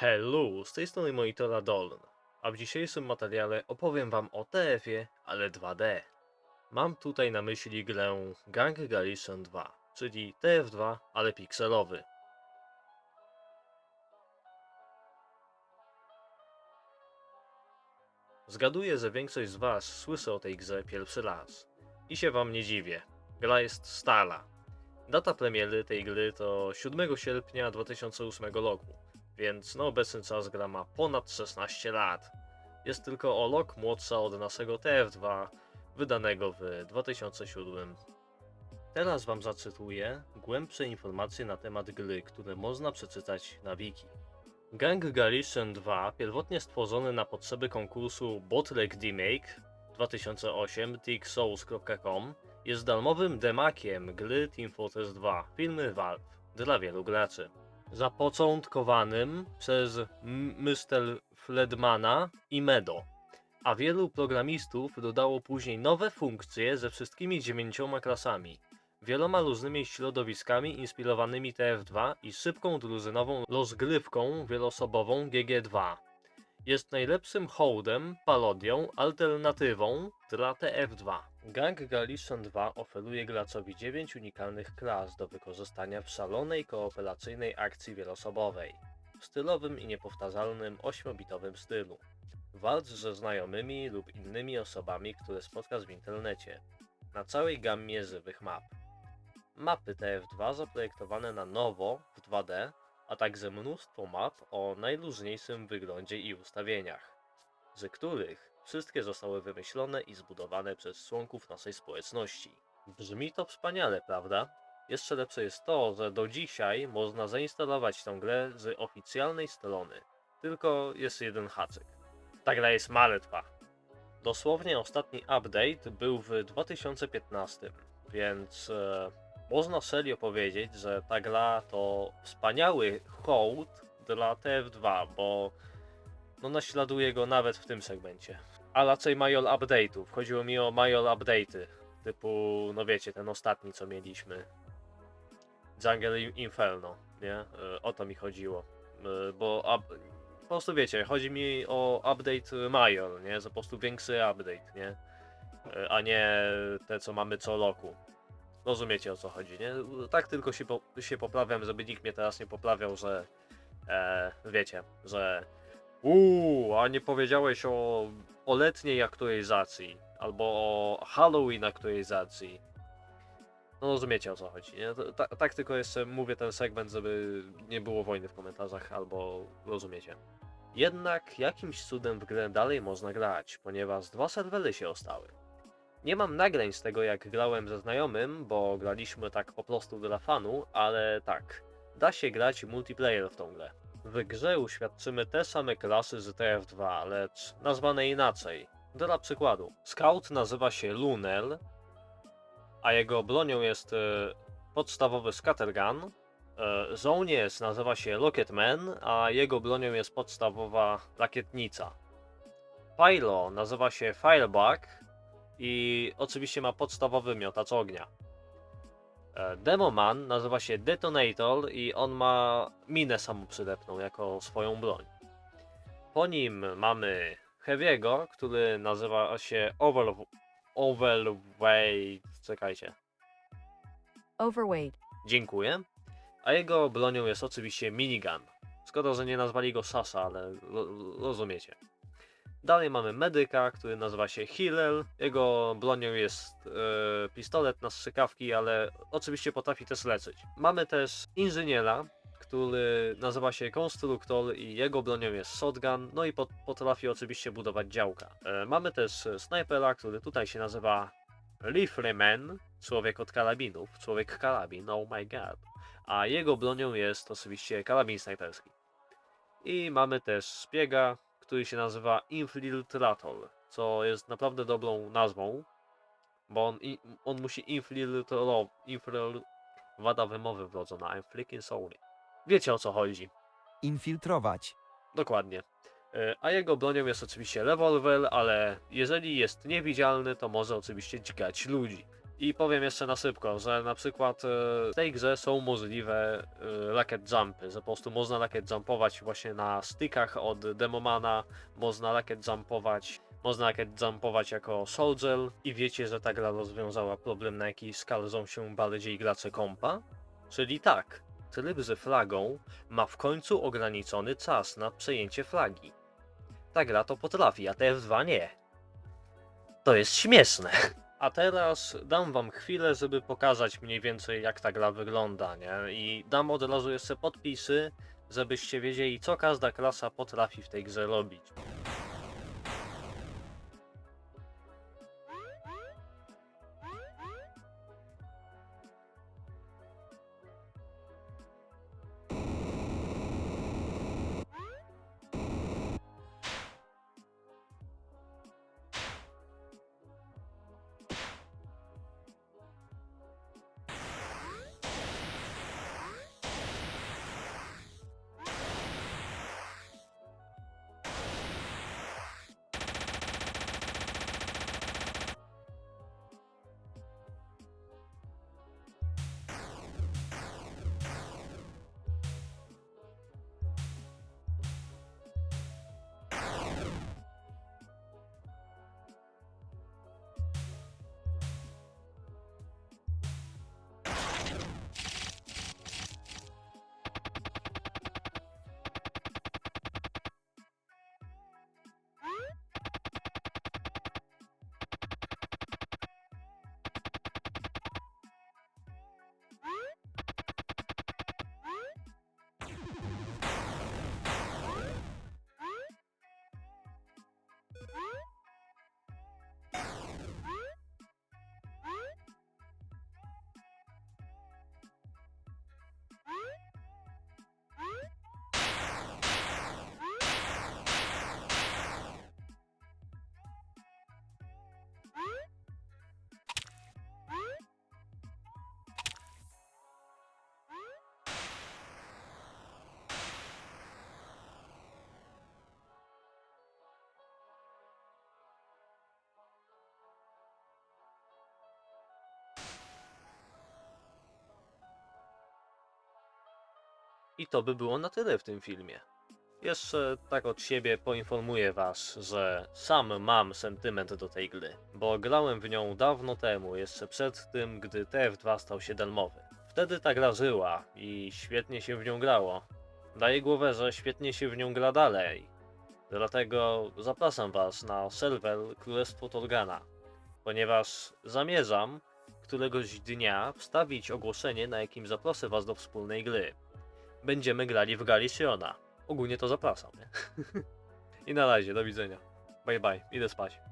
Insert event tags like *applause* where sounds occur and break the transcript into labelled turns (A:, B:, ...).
A: Hello, z tej strony Monitora Doln, a w dzisiejszym materiale opowiem wam o TF-ie, ale 2D. Mam tutaj na myśli grę Gang Galician 2, czyli TF2, ale pikselowy. Zgaduję, że większość z was słyszy o tej grze pierwszy raz. I się wam nie dziwię. Gra jest stara. Data premiery tej gry to 7 sierpnia 2008 roku więc na obecny czas gra ma ponad 16 lat. Jest tylko o rok młodsza od naszego TF2, wydanego w 2007. Teraz Wam zacytuję głębsze informacje na temat gry, które można przeczytać na wiki. Gang Galician 2, pierwotnie stworzony na potrzeby konkursu Botlek Remake 2008 ticksouls.com, jest darmowym demakiem gry Team Fortress 2 firmy Valve dla wielu graczy zapoczątkowanym przez Mr. Fledmana i Medo, a wielu programistów dodało później nowe funkcje ze wszystkimi dziewięcioma klasami, wieloma różnymi środowiskami inspirowanymi TF2 i szybką drużynową rozgrywką wielosobową GG2. Jest najlepszym hołdem, parodią, alternatywą dla TF2. Gang Galician 2 oferuje graczowi 9 unikalnych klas do wykorzystania w szalonej kooperacyjnej akcji wielosobowej, w stylowym i niepowtarzalnym 8-bitowym stylu. Walcz ze znajomymi lub innymi osobami, które spotkasz w internecie, na całej gammie żywych map. Mapy TF2 zaprojektowane na nowo w 2D, a także mnóstwo map o najróżniejszym wyglądzie i ustawieniach, z których wszystkie zostały wymyślone i zbudowane przez członków naszej społeczności. Brzmi to wspaniale, prawda? Jeszcze lepsze jest to, że do dzisiaj można zainstalować tę grę z oficjalnej strony. Tylko jest jeden haczyk. Ta gra jest martwa. Dosłownie ostatni update był w 2015, więc e, można serio powiedzieć, że ta gra to wspaniały hołd dla TF2, bo no naśladuje go nawet w tym segmencie. A raczej major update'ów. Chodziło mi o major update'y. Typu, no wiecie, ten ostatni co mieliśmy. Jungle Inferno, nie? E, O to mi chodziło. E, Bo po prostu wiecie, chodzi mi o update major, nie? Po prostu większy update, nie? E, A nie te co mamy co roku. Rozumiecie o co chodzi, nie? Tak tylko się, po, się poprawiam, żeby nikt mnie teraz nie poprawiał, że e, wiecie, że uuu, a nie powiedziałeś o, o letniej aktualizacji, albo o Halloween aktualizacji. No rozumiecie o co chodzi, nie? Ta, tak tylko jeszcze mówię ten segment, żeby nie było wojny w komentarzach, albo rozumiecie. Jednak jakimś cudem w grę dalej można grać, ponieważ dwa serwery się ostały. Nie mam nagrań z tego jak grałem ze znajomym, bo graliśmy tak po prostu dla fanu, ale tak, da się grać multiplayer w tą grę. W grze uświadczymy te same klasy z TF2, lecz nazwane inaczej. Dla przykładu, Scout nazywa się Lunel, a jego bronią jest e, podstawowy Scattergun. E, żołnierz nazywa się Rocketman, a jego bronią jest podstawowa rakietnica. Pyro nazywa się Firebug i oczywiście ma podstawowy miotacz ognia. E, Demoman nazywa się Detonator i on ma minę samoprzylepną jako swoją broń. Po nim mamy Heavy'ego, który nazywa się Over... Overweight... czekajcie.
B: overweight,
A: Dziękuję. A jego bronią jest oczywiście minigun. Szkoda, że nie nazwali go Sasa, ale ro rozumiecie. Dalej mamy medyka, który nazywa się Healer. Jego bronią jest e, pistolet na strzykawki, ale oczywiście potrafi też leczyć. Mamy też inżyniera, który nazywa się konstruktor i jego bronią jest shotgun, no i pot potrafi oczywiście budować działka. E, mamy też snajpera, który tutaj się nazywa Rifleman, człowiek od karabinów, człowiek karabin, oh my god. A jego bronią jest oczywiście karabin snajperski. I mamy też szpiega, który się nazywa Infiltrator, co jest naprawdę dobrą nazwą, bo on, on musi infiltrować, infil, wada wymowy wrodzona, I'm freaking sorry. Wiecie o co chodzi.
C: infiltrować,
A: Dokładnie. E, A jego bronią jest oczywiście rewolwer, ale jeżeli jest niewidzialny, to może oczywiście dźgać ludzi. I powiem jeszcze na szybko, że na przykład e, w tej grze są możliwe e, racket jumpy, że po prostu można racket jumpować właśnie na stykach od Demomana, można racket jumpować, można racket jumpować jako soldier i wiecie, że ta gra rozwiązała problem na jaki skarżą się bardziej gracze kompa? Czyli tak, tryb ze flagą ma w końcu ograniczony czas na przejęcie flagi. Ta gra to potrafi, a TF2 nie. To jest śmieszne. *laughs* A teraz dam wam chwilę, żeby pokazać mniej więcej jak ta gra wygląda, nie? I dam od razu jeszcze podpisy, żebyście wiedzieli co każda klasa potrafi w tej grze robić. I to by było na tyle w tym filmie. Jeszcze tak od siebie poinformuję was, że sam mam sentyment do tej gry, bo grałem w nią dawno temu, jeszcze przed tym, gdy TF2 stał się darmowy. Wtedy ta gra żyła i świetnie się w nią grało. Daję głowę, że świetnie się w nią gra dalej. Dlatego zapraszam was na serwer Królestwo Torgana, ponieważ zamierzam któregoś dnia wstawić ogłoszenie, na jakim zaproszę was do wspólnej gry będziemy grali w Galiciona. Ogólnie to zapraszam, nie? *laughs* I na razie, do widzenia. Bye bye, idę spać.